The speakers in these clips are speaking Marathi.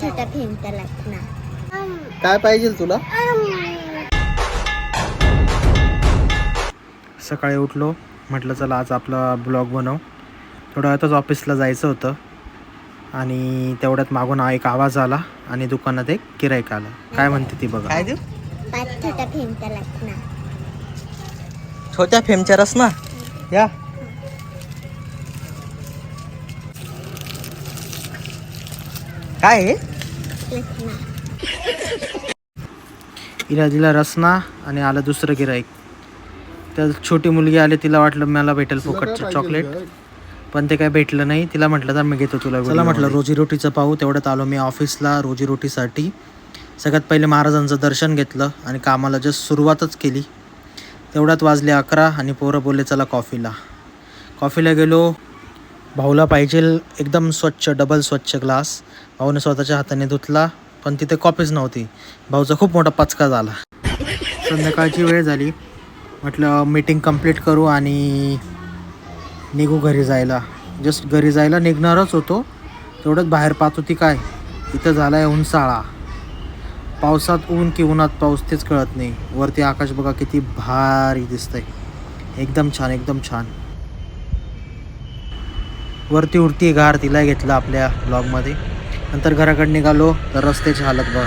छोटा फेमचा लागणार. काय पाहिजे तुला? सकाळी उठलो म्हटलं चला आज आपला ब्लॉग बनव. थोड्या वेळातच ऑफिसला जायचं होतं आणि तेवढ्यात मागून एक आवाज आला आणि दुकानात एक गिरायक आलं. काय म्हणते ती बघा. काय देऊ छोटा लागणार. छोट्या फेमच्या रस ना या. काय हिला दिला रसना आणि आलं दुसरं गिराईक तर छोटी मुलगी आली तिला वाटलं मला भेटेल फुकटचं चॉकलेट पण ते काय भेटलं नाही. तिला म्हटलं तर मी घेतो तुला चला म्हटलं रोजीरोटीचं पाहू. तेवढ्यात आलो मी ऑफिसला रोजीरोटीसाठी सगळ्यात पहिले महाराजांचं दर्शन घेतलं आणि कामाला जस्ट सुरुवातच केली. तेवढ्यात वाजले अकरा आणि पोरं बोलले चला कॉफीला कॉफीला गेलो. भाऊला पाहिजे एकदम स्वच्छ डबल स्वच्छ ग्लास भाऊने स्वतःच्या हाताने धुतला पण तिथे कॉपीच नव्हती. भाऊचा खूप मोठा पचका झाला. संध्याकाळची वेळ झाली. म्हटलं मीटिंग कंप्लीट करू आणि निघू घरी जायला. जस्ट घरी जायला निघणारच होतो. तेवढंच बाहेर पाहत होती काय? इथं झाला आहे उंचाळा पावसात ऊन की उन्हात पाऊस तेच कळत नाही. वरती आकाश बघा किती भारी दिसतंय. एकदम छान एकदम छान. वरती उडती गार तिला घेतलं आपल्या ब्लॉगमध्ये नंतर घराकडे निघालो तर रस्त्याची हालत बघा.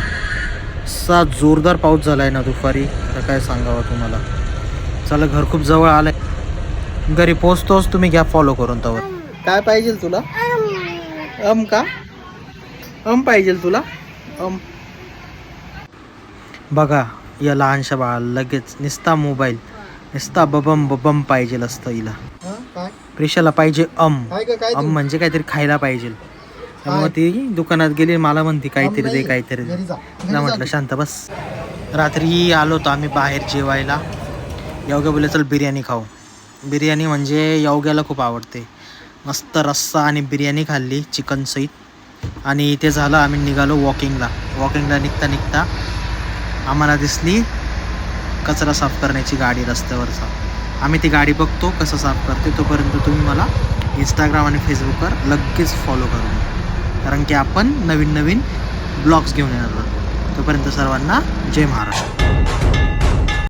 असा जोरदार पाऊस झाला आहे ना दुपारी. तर काय सांगावं तुम्हाला. चला घर खूप जवळ आलंय. घरी पोचतोच तुम्ही घ्या फॉलो करून तवर. काय पाहिजे तुला? अम का? अम पाहिजे तुला? अम. बघा या लहानशा बाळाला लगेच निस्ता मोबाईल. निस्ता बबम बबम पाहिजे असतं हिला. प्रिशाला पाहिजे अम. अम म्हणजे काहीतरी खायला पाहिजे. त्यामुळे ती दुकानात गेली मला म्हणती काहीतरी दे काहीतरी दे. तिला म्हटलं शांत बस. रात्री आलो होतो आम्ही बाहेर जेवायला. योग्य बोलले चल बिर्याणी खाऊ. बिर्याणी म्हणजे योग्याला खूप आवडते. मस्त रस्सा आणि बिर्याणी खाल्ली चिकन सहित. आणि ते झालं आम्ही निघालो वॉकिंगला वॉकिंगला निघता निघता आम्हाला दिसली कचरा साफ करण्याची गाडी रस्त्यावरचा. आम्ही ती गाडी बघतो कसं साफ करते तोपर्यंत तुम्ही मला इंस्टाग्राम आणि फेसबुकवर लगेच फॉलो करून कारण की आपण नवीन नवीन ब्लॉग्स घेऊन येणार आहोत. तोपर्यंत सर्वांना जय महाराष्ट्र.